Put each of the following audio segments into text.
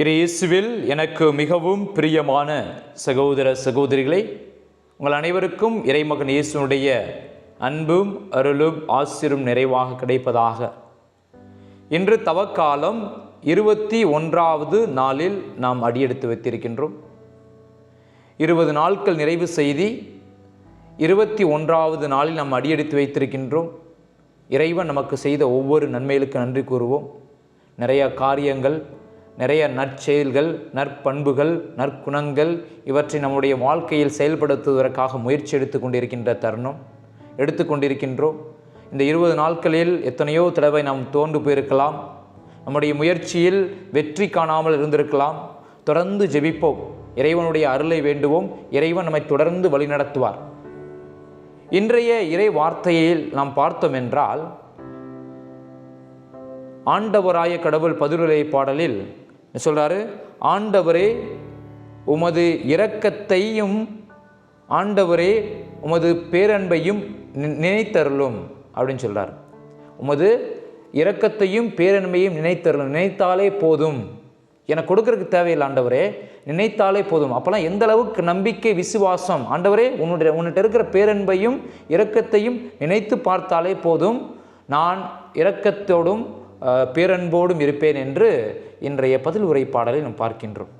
இரு இயேசுவில் எனக்கு மிகவும் பிரியமான சகோதர சகோதரிகளை உங்கள் அனைவருக்கும் இறைமகன் இயேசுனுடைய அன்பும் அருளும் ஆசிரும் நிறைவாக கிடைப்பதாக. இன்று தவக்காலம் இருபத்தி ஒன்றாவது நாளில் நாம் அடியெடுத்து வைத்திருக்கின்றோம். இருபது நாட்கள் நிறைவு செய்தி இருபத்தி ஒன்றாவது நாளில் நாம் அடியெடுத்து வைத்திருக்கின்றோம். இறைவன் நமக்கு செய்த ஒவ்வொரு நன்மைகளுக்கு நன்றி கூறுவோம். நிறைய காரியங்கள் நிறைய நற்செயல்கள் நற்பண்புகள் நற்குணங்கள் இவற்றை நம்முடைய வாழ்க்கையில் செயல்படுத்துவதற்காக முயற்சி எடுத்து கொண்டிருக்கின்ற தருணம் எடுத்துக்கொண்டிருக்கின்றோம் இந்த இருபது நாட்களில் எத்தனையோ தடவை நாம் தோன்று போயிருக்கலாம். நம்முடைய முயற்சியில் வெற்றி காணாமல் இருந்திருக்கலாம். தொடர்ந்து ஜெபிப்போம். இறைவனுடைய அருளை வேண்டுவோம். இறைவன் நம்மை தொடர்ந்து வழிநடத்துவார். இன்றைய இறை வார்த்தையில் நாம் பார்த்தோம் என்றால் ஆண்டவராய கடவுள் பதிலுரை பாடலில் என்ன ஆண்டவரே உமது இரக்கத்தையும் ஆண்டவரே உமது பேரன்பையும் நி- நினைத்தருளும் அப்படின்னு சொல்கிறார் உமது இரக்கத்தையும் பேரன்பையும் நினைத்தருளும். நினைத்தாலே போதும். எனக்கு கொடுக்கறதுக்கு தேவையில்லை ஆண்டவரே. நினைத்தாலே போதும். அப்போல்லாம் எந்த அளவுக்கு நம்பிக்கை விசுவாசம் ஆண்டவரே உன்னுடைய உன்னிட்ட இருக்கிற பேரன்பையும் இரக்கத்தையும் நினைத்து பார்த்தாலே போதும். நான் இரக்கத்தோடும் பேரன்போடும் இருப்பேன் என்று இன்றைய பதில் உரை பாடலை நாம் பார்க்கின்றோம்.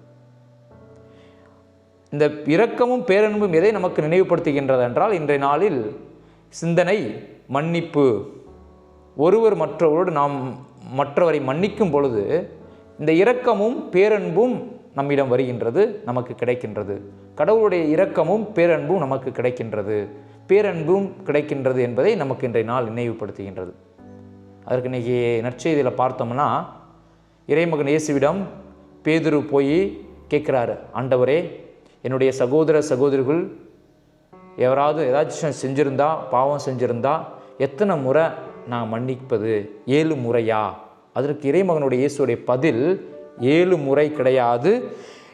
இந்த இரக்கமும் பேரன்பும் எதை நமக்கு நினைவுபடுத்துகின்றது என்றால் இன்றைய நாளில் சிந்தனை மன்னிப்பு ஒருவர் மற்றவரோடு நாம் மற்றவரை மன்னிக்கும் பொழுது இந்த இரக்கமும் பேரன்பும் நம்மிடம் வருகின்றது நமக்கு கிடைக்கின்றது. கடவுளுடைய இரக்கமும் பேரன்பும் நமக்கு கிடைக்கின்றது. பேரன்பும் கிடைக்கின்றது என்பதை நமக்கு இன்றைய நாள் நினைவுபடுத்துகின்றது. அதற்கு இன்றைக்கி நற்செய்தியில் பார்த்தோம்னா இறைமகன் இயேசுவிடம் பேதுரு போய் கேட்குறாரு ஆண்டவரே என்னுடைய சகோதர சகோதரிகள் எவராவது ஏதாச்சும் செஞ்சுருந்தா பாவம் செஞ்சுருந்தா எத்தனை முறை நான் மன்னிப்பது? ஏழு முறையா? அதற்கு இறைமகனுடைய இயேசுடைய பதில் ஏழு முறை கிடையாது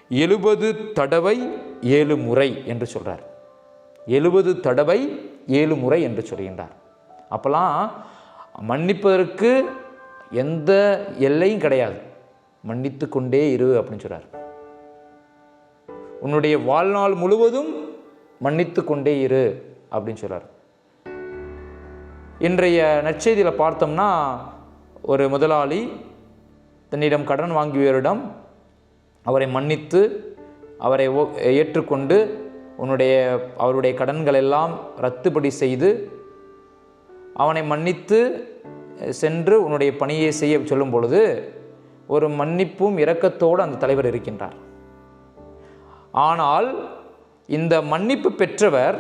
எழுபது தடவை ஏழு முறை என்று சொல்கிறார் எழுபது தடவை ஏழு முறை என்று சொல்கின்றார். அப்போல்லாம் மன்னிப்பதற்கு எந்த எல்லையும் கிடையாது. மன்னித்து கொண்டே இரு அப்படின்னு சொல்கிறார் உன்னுடைய வாழ்நாள் முழுவதும் மன்னித்து கொண்டே இரு அப்படின்னு சொல்கிறார் இன்றைய நற்செய்தியில் பார்த்தோம்னா ஒரு முதலாளி தன்னிடம் கடன் வாங்கியவரிடம் அவரை மன்னித்து அவரை ஏற்றுக்கொண்டு உன்னுடைய அவருடைய கடன்கள் எல்லாம் ரத்துப்படி செய்து அவனை மன்னித்து சென்று உன்னுடைய பணியை செய்ய சொல்லும் பொழுது ஒரு மன்னிப்பும் இரக்கத்தோடு அந்த தலைவர் இருக்கின்றார். ஆனால் இந்த மன்னிப்பு பெற்றவர்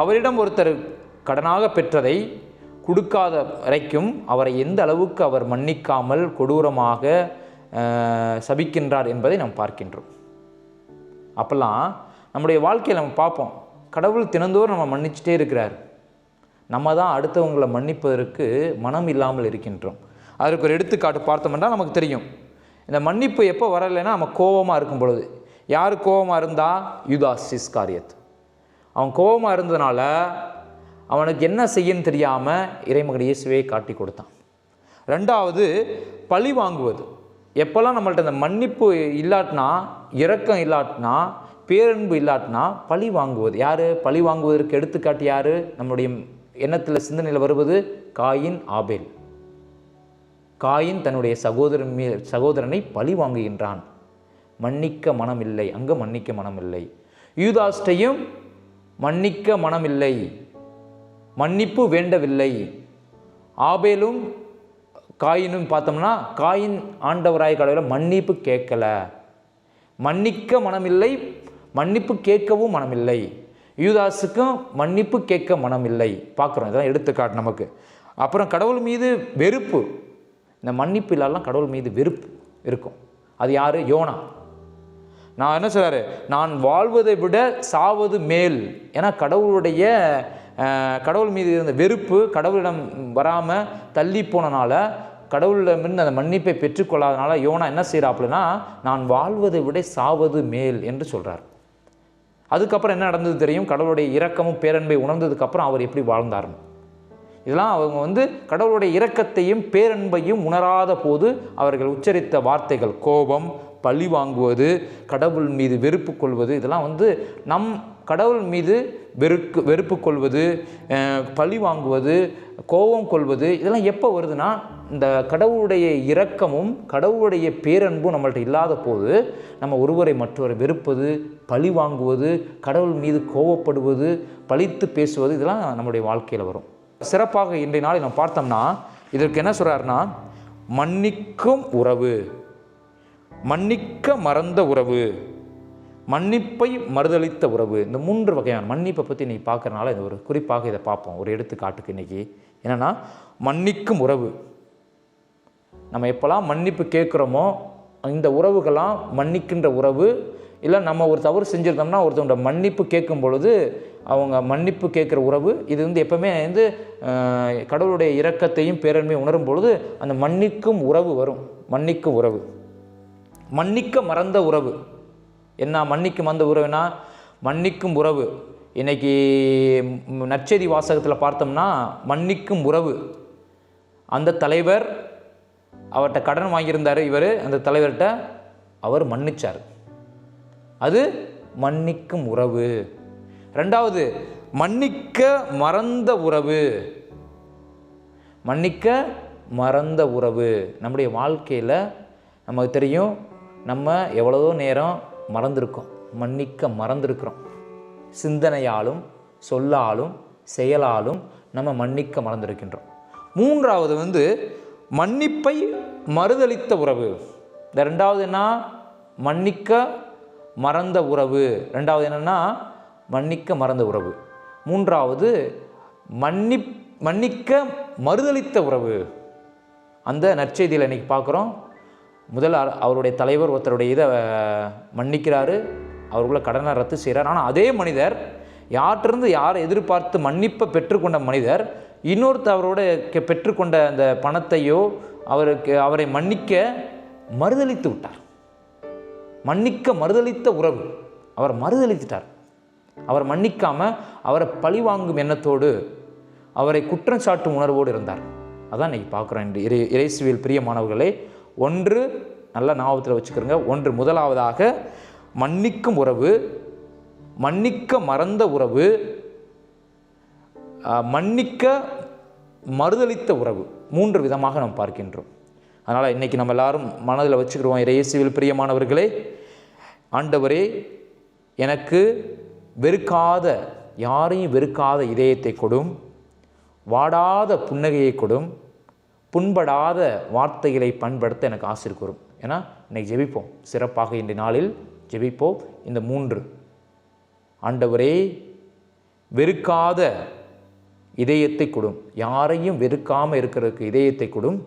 அவரிடம் ஒருத்தர் கடனாக பெற்றதை கொடுக்காத வரைக்கும் அவரை எந்த அளவுக்கு அவர் மன்னிக்காமல் கொடூரமாக சபிக்கின்றார் என்பதை நாம் பார்க்கின்றோம். அப்போல்லாம் நம்முடைய வாழ்க்கையில் நம்ம பார்ப்போம். கடவுள் தினந்தோறும் நம்ம மன்னிச்சிட்டே இருக்கிறார். நம்ம தான் அடுத்தவங்களை மன்னிப்பதற்கு மனம் இல்லாமல் இருக்கின்றோம். அதற்கு ஒரு எடுத்துக்காட்டு பார்த்தோம்னா நமக்கு தெரியும். இந்த மன்னிப்பு எப்போ வரலைன்னா நம்ம கோபமாக இருக்கும் பொழுது யார் கோபமாக இருந்தா? யுதாஸ் சிஸ்காரியத் அவன் கோபமாக இருந்ததுனால அவனுக்கு என்ன செய்யன்னு தெரியாமல் இறைமகன் இயேசுவே காட்டி கொடுத்தான். ரெண்டாவது பழி வாங்குவது. எப்போல்லாம் நம்மள்ட்ட இந்த மன்னிப்பு இல்லாட்டினா இரக்கம் இல்லாட்டினா பேரன்பு இல்லாட்டினா பழி வாங்குவது. யார்? பழி வாங்குவதற்கு எடுத்துக்காட்டு யார்? நம்முடைய எண்ணத்தில் சிந்தனையில் வருவது காயின் ஆபேல். காயின் தன்னுடைய சகோதரன் மீ சகோதரனை பழி வாங்குகின்றான். மன்னிக்க மனம் இல்லை அங்கு மன்னிக்க மனமில்லை. யூதாஸ்டையும் மன்னிக்க மனமில்லை மன்னிப்பு வேண்டவில்லை. ஆபேலும் காயினும் பார்த்தோம்னா காயின் ஆண்டவராய கடவுளை மன்னிப்பு கேட்கல. மன்னிக்க மனமில்லை மன்னிப்பு கேட்கவும் மனமில்லை. யூதாஸுக்கும் மன்னிப்பு கேட்க மனம் இல்லை பார்க்குறோம் இதெல்லாம் எடுத்துக்காட்டு நமக்கு. அப்புறம் கடவுள் மீது வெறுப்பு. இந்த மன்னிப்பு இல்லாலாம் கடவுள் மீது வெறுப்பு இருக்கும். அது யார்? யோனா. நான் என்ன சொல்கிறாரு நான் வாழ்வதை விட சாவது மேல். ஏன்னா கடவுளுடைய கடவுள் மீது இருந்த வெறுப்பு கடவுளிடம் வராமல் தள்ளி போனனால கடவுளிடமிருந்து அந்த மன்னிப்பை பெற்றுக்கொள்ளாதனால யோனா என்ன செய்கிறாப்புலனா நான் வாழ்வதை விட சாவது மேல் என்று சொல்கிறார் அதுக்கப்புறம் என்ன நடந்தது தெரியும்? கடவுளுடைய இரக்கமும் பேரன்பை உணர்ந்ததுக்கப்புறம் அவர் எப்படி வாழ்ந்தார்? இதெல்லாம் அவங்க வந்து கடவுளுடைய இரக்கத்தையும் பேரன்பையும் உணராத போது அவர்கள் உச்சரித்த வார்த்தைகள் கோபம் பழி வாங்குவது கடவுள் மீது வெறுப்பு கொள்வது இதெல்லாம் வந்து நம் கடவுள் மீது வெறுக்கு வெறுப்பு கொள்வது பழி வாங்குவது கோபம் கொள்வது இதெல்லாம் எப்போ வருதுன்னா இந்த கடவுளுடைய இரக்கமும் கடவுளுடைய பேரன்பும் நம்மள்ட்ட இல்லாத போது நம்ம ஒருவரை மற்றவரை வெறுப்பது பழி வாங்குவது கடவுள் மீது கோவப்படுவது பழித்து பேசுவது இதெல்லாம் நம்முடைய வாழ்க்கையில் வரும். சிறப்பாக இன்றைய நாளை நம்ம பார்த்தோம்னா இதற்கு என்ன சொல்கிறாருன்னா மன்னிக்கும் உறவு. மன்னிக்க மறந்த உறவு மன்னிப்பை மறுதளித்த உறவு இந்த மூன்று வகையான மன்னிப்பை பற்றி நீ பார்க்கறனால இந்த ஒரு குறிப்பாக இதை பார்ப்போம். ஒரு எடுத்துக்காட்டுக்கு இன்னைக்கு. என்னென்னா மன்னிக்கும் உறவு. நம்ம எப்போல்லாம் மன்னிப்பு கேட்குறோமோ இந்த உறவுகள்லாம் மன்னிக்கின்ற உறவு இல்லை நம்ம ஒரு தவறு செஞ்சுருந்தோம்னா ஒருத்தவங்க மன்னிப்பு கேட்கும் பொழுது அவங்க மன்னிப்பு கேட்குற உறவு இது வந்து எப்பவுமே வந்து கடவுளுடைய இரக்கத்தையும் பேரன்மையும் உணரும் பொழுது அந்த மன்னிக்கும் உறவு வரும். மன்னிக்கும் உறவு. மன்னிக்க மறந்த உறவு. என்ன மன்னிக்கும் அந்த உறவுனா மன்னிக்கும் உறவு. இன்னைக்கு நற்செய்தி வாசகத்தில் பார்த்தோம்னா மன்னிக்கும் உறவு. அந்த தலைவர் அவர்கிட்ட கடன் வாங்கியிருந்தார் இவர். அந்த தலைவர்கிட்ட அவர் மன்னிச்சார். அது மன்னிக்கும் உறவு. ரெண்டாவது மன்னிக்க மறந்த உறவு. மன்னிக்க மறந்த உறவு. நம்முடைய வாழ்க்கையில் நமக்கு தெரியும் நம்ம எவ்வளவோ நேரம் மறந்துருக்கோம் மன்னிக்க மறந்துருக்கிறோம். சிந்தனையாலும் சொல்லாலும் செயலாலும் நம்ம மன்னிக்க மறந்திருக்கின்றோம். மூன்றாவது வந்து மன்னிப்பை மறுதளித்த உறவு. இந்த ரெண்டாவது என்ன? மன்னிக்க மறந்த உறவு. ரெண்டாவது என்னென்னா மன்னிக்க மறந்த உறவு. மூன்றாவது மன்னி மன்னிக்க மறுதளித்த உறவு. அந்த நற்செய்தியில் இன்றைக்கி பார்க்குறோம் முதல் அவருடைய தலைவர் ஒருத்தருடைய இதை மன்னிக்கிறாரு. அவருக்குள்ள கடனை ரத்து செய்கிறார் ஆனால் அதே மனிதர் யார்கிட்டருந்து யாரை எதிர்பார்த்து மன்னிப்பை பெற்றுக்கொண்ட மனிதர் இன்னொருத்தர் அவரோட பெற்றுக்கொண்ட அந்த பணத்தையோ அவருக்கு அவரை மன்னிக்க மறுதளித்து விட்டார். மன்னிக்க மறுதளித்த உறவு அவர் மறுதளித்துட்டார். அவர் மன்னிக்காமல் அவரை பழிவாங்கும் எண்ணத்தோடு அவரை குற்றம் சாட்டும் உணர்வோடு இருந்தார். அதான் இன்னைக்கு பார்க்குறோம் இறை இறைசுவியல் பிரியமானவர்களே ஒன்று நல்ல ஞாபகத்தில் வச்சுக்கிறோங்க. ஒன்று முதலாவதாக மன்னிக்கும் உறவு மன்னிக்க மறந்த உறவு மன்னிக்க மறுதளித்த உறவு. மூன்று விதமாக நாம் பார்க்கின்றோம். அதனால் இன்றைக்கி நம்ம எல்லாரும் மனதில் வச்சுக்கிறோம் இறையேசுவில் பிரியமானவர்களே ஆண்டவரே எனக்கு வெறுக்காத யாரையும் வெறுக்காத இதயத்தை கொடும் வாடாத புன்னகையை கொடும் புண்படாத வார்த்தைகளை பண்படுத்த எனக்கு ஆசிர் கூறும். ஏன்னா இன்னைக்கு ஜெபிப்போம். சிறப்பாக இன்றைய நாளில் ஜெபிப்போம். இந்த மூன்று. ஆண்டவரே வெறுக்காத இதயத்தை கொடும். யாரையும் வெறுக்காமல் இருக்கிறதுக்கு இதயத்தை கொடும்.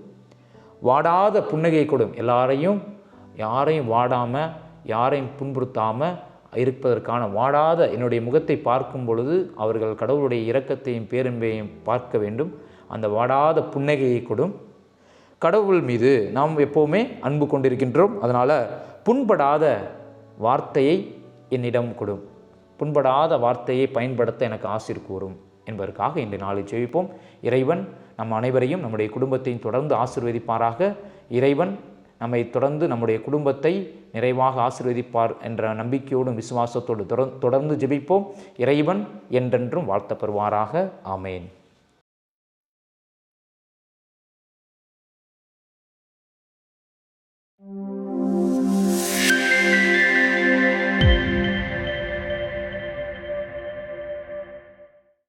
வாடாத புன்னகையை கொடும். எல்லாரையும் யாரையும் வாடாமல் யாரையும் புண்படுத்தாமல் இருப்பதற்கான வாடாத என்னுடைய முகத்தை பார்க்கும் பொழுது அவர்கள் கடவுளுடைய இரக்கத்தையும் பேரன்பையும் பார்க்க வேண்டும். அந்த வாடாத புன்னகையை கொடும். கடவுள் மீது நாம் எப்போவுமே அன்பு கொண்டிருக்கின்றோம். அதனால் புண்படாத வார்த்தையை என்னிடம் கொடும் புண்படாத வார்த்தையை பயன்படுத்த எனக்கு ஆசிர் கூறும் என்பதற்காக இன்று நாளை ஜெயிப்போம் இறைவன் நம் அனைவரையும் நம்முடைய குடும்பத்தையும் தொடர்ந்து ஆசீர்வதிப்பாராக. இறைவன் நம்மை தொடர்ந்து நம்முடைய குடும்பத்தை நிறைவாக ஆசிர்வதிப்பார் என்ற நம்பிக்கையோடும் விசுவாசத்தோடு தொடர் தொடர்ந்து ஜெபிப்போம். இறைவன் என்றென்றும் வாழ்த்தப்படுவாராக ஆமேன்.